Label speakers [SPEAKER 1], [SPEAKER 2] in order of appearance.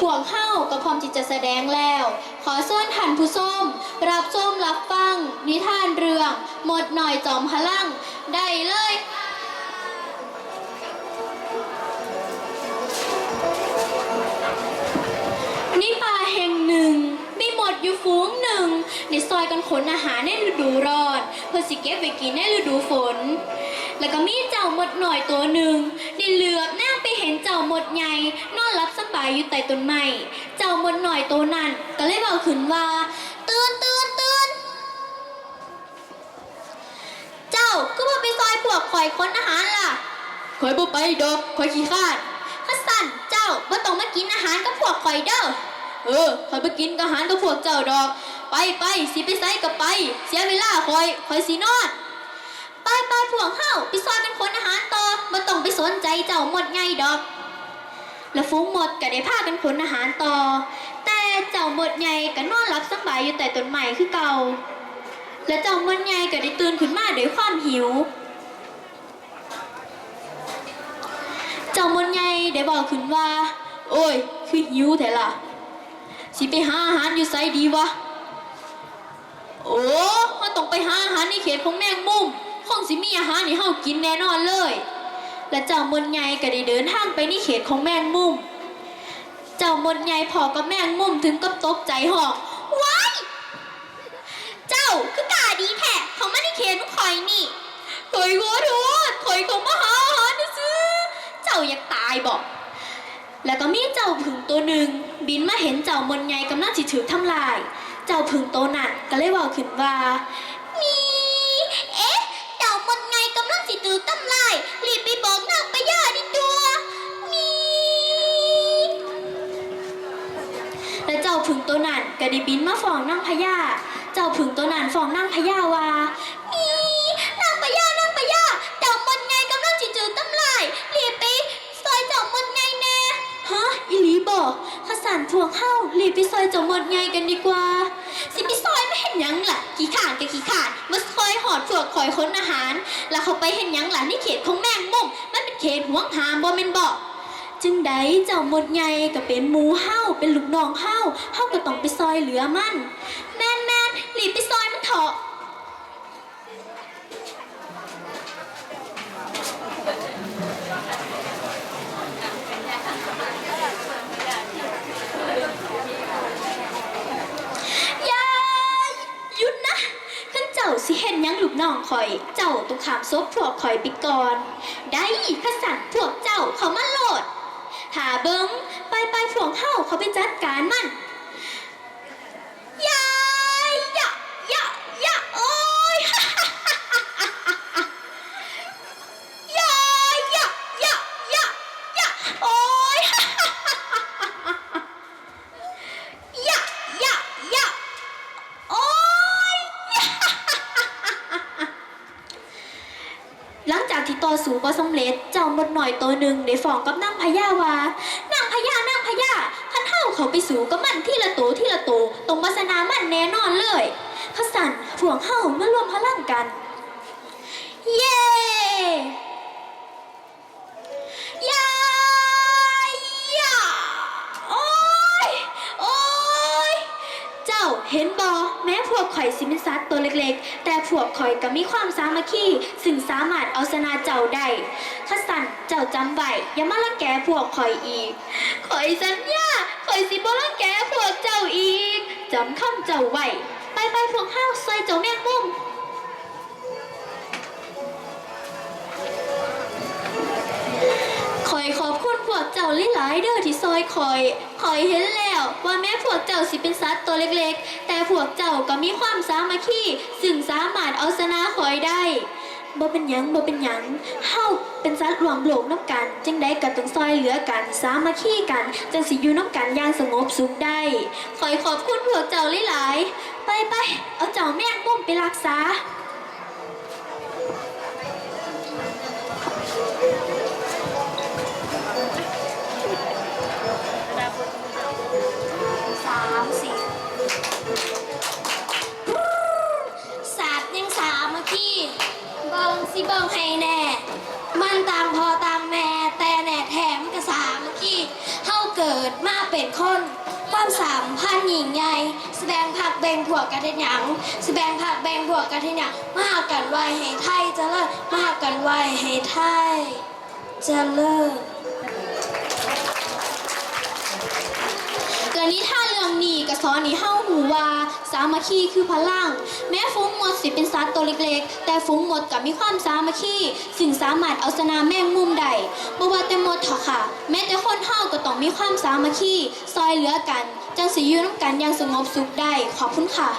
[SPEAKER 1] พวกเข้าก็พร้อมที่จะแสดงแล้ว ขอเชิญท่านผู้ชมรับชมรับฟัง นิทานเรื่อง หมดหน่อยจอมพลัง ได้เลยนี่ป่าแห่งหนึ่ง มีหมดอยู่ฝูงหนึ่ง ในซอยกันขนอาหารในฤดูร้อนเพื่อสิเก็บไว้กินในฤดูฝน แล้วก็มีเจ้าหมดหน่อยตัวหนึ่งได้เหลือบหน้าไปเห็นเจ้าหมดใหญ่นอนรับสายอยู่ใต้ต้นไม้เจ้าหมดหน่อยตัวนั้นก็เลยบอกขึ้นว่า ตื่นตื่นตื่นเจ้าก็มาไปซอยพวกข่อยค้นอาหารล่ะข่อยบ่ไปดอกข่อยขี้ข้านข้าสั่นเจ้าบ่ต้องมากินอาหารกับพวกข่อยเด้อเออข่อยไปกินอาหารกับพวกเจ้าดอก ไปไปสิไปไสก็ไป เสียเวลาข่อยข่อยสินอนไปไปพวกเฮาไปซอยเป็นคนอาหารต่อบ่ต้องไปสนใจเจ้าหมดไงดอก แล้วฟุ้งหมดก็ได้พากันขนอาหารต่อ แต่เจ้าหมดใหญ่ก็นอนหลับสบายอยู่แต่ต้นไม้คือเก่า และเจ้าหมดใหญ่ก็ได้ตื่นขึ้นมาด้วยความหิว เจ้าหมดใหญ่ได้บอกขึ้นว่า โอ้ย คือหิวแท้ล่ะ สิไปหาอาหารอยู่ไสดีวะ โอ้มันต้องไปหาอาหารในเขตของแมงมุมคงสิมีอาหารให้เฮากินแน่นอนเลย และเจ้ามนใหญ่ก็ได้เดินทางไปในเขตของแมงมุม เจ้ามนใหญ่พอกับแมงมุมถึงกับตกใจหอกว้ายเจ้าคือกาดีแท้เขามาในเขตของข่อยนี่ข่อยขอโทษข่อยของมหาหารนะซื้อเจ้าอยากตายบอก แล้วก็มีเจ้าผึ่งตัวหนึ่งบินมาเห็นเจ้ามนใหญ่กำลังสิถือทำลาย เจ้าผึ่งตัวนั้นก็เลยบอกขึ้นว่า ผึ่งตัวนั้นก็ได้บินมาฟ้องนางพญาเจ้าผึ่งตัวนั้นฟ้องนางพญาว่ามีนางพญานางพญาเจ้ามนไงกำลังสิถือทำลายรีบไปซอยเจ้ามนไงแน่ฮะอีหลีบอกขสารพวกเฮารีบไปซอยเจ้ามนไงกันดีกว่า สิไปซอยไม่เห็นยังล่ะขี้ขานกับขี้ขานมาซอยหอดพวกคอยค้นอาหาร แล้วเขาไปเห็นยังล่ะนี่เขตของแมงมุมมันเป็นเขตห่วงหามบ่แม่นบอก จึงใดเจ้าหมดใหญ่ก็เป็นหมูเฮาเป็นลูกน้องเฮาเฮาก็ต้องไปซอยเหลือมัน แม่นแม่นรีบไปซอยมันเถอะยาหยุดนะขันเจ้าสิเห็นยังลูกน้องคอย เจ้าต้องขามซบพวกคอยไปก่อน ได้ขสั่นพวกเจ้าเขามาโหลด หาเบิงไปไปพวกเฮาเขาไปจัดการมัน จากที่ต่อสู้บ่สำเร็จ เจ้ามดหน่อยตัวหนึ่งได้ฟ้องกับนางพญาว่านางพญานางพญาคันเฮาเขาไปสู้กับมันที่ละตัวที่ละตัวตรงวาสนามันแน่นอนเลยขสันพวกเฮามารวมพลังกัน เย้ยายยะโอ้ยโอ้ยเจ้าเห็นบอ แม้พวกข่อยสิเป็นสัตว์ตัวเล็กๆ แต่พวกข่อยก็มีความสามัคคีซึ่งสามารถเอาชนะเจ้าได้ข้าสันเจ้าจำไว้อย่ามาละแกพวกข่อยอีกข่อยสัญญาข่อยสิบ่ละแกพวกเจ้าอีกจำคำเจ้าไว้ไปไปพวกเฮาซอยเจ้าแม่งมุม เจ้าหลายๆเด้อที่ซอยคอยคอยเห็นแล้วว่าแม้พวกเจ้าสิเป็นสัตว์ตัวเล็กๆ แต่พวกเจ้าก็มีความสามัคคีซึ่งสามารถเอาชนะคอยได้บ่เป็นหยังบ่เป็นหยังเฮาเป็นสัตว์รวมโลกน้ำกันจึงได้ก็ต้องซอยเหลือกัน สามัคคีกันจังสิอยู่น้ำกันอย่างสงบสุขได้คอยขอบคุณพวกเจ้าหลายๆไปไปเอาเจ้าแม่งมุมไปรักษา
[SPEAKER 2] ดมาเป็นคนนความสามพันหญิงใหญ่แสดงผักแบ่งพวกกันเฮ็ดหยังแสดงผักแบ่งพวกกันเฮ็ดหยังมาหากันไว้ให้ไทยจะเลิกมาหากันไว้ให้ไทยจะ
[SPEAKER 1] เลิก ดนิทานเรื่องนี้ก็สอนให้เฮาหูว่าสามัคคีคือพลัง แม้ฟุ้งหมดสิเป็นสัตว์ตัวเล็กๆ แต่ฟุ้งหมดกับมีความสามัคคีซึ่งสามารถเอาชนะแมงมุมได้บ่ว่าแต่หมดเถอะค่ะ แม้แต่คนเฮาก็ต้องมีความสามัคคีซอยเหลือกัน จังสิอยู่นำกันอย่างสงบสุขได้ขอบคุณค่ะ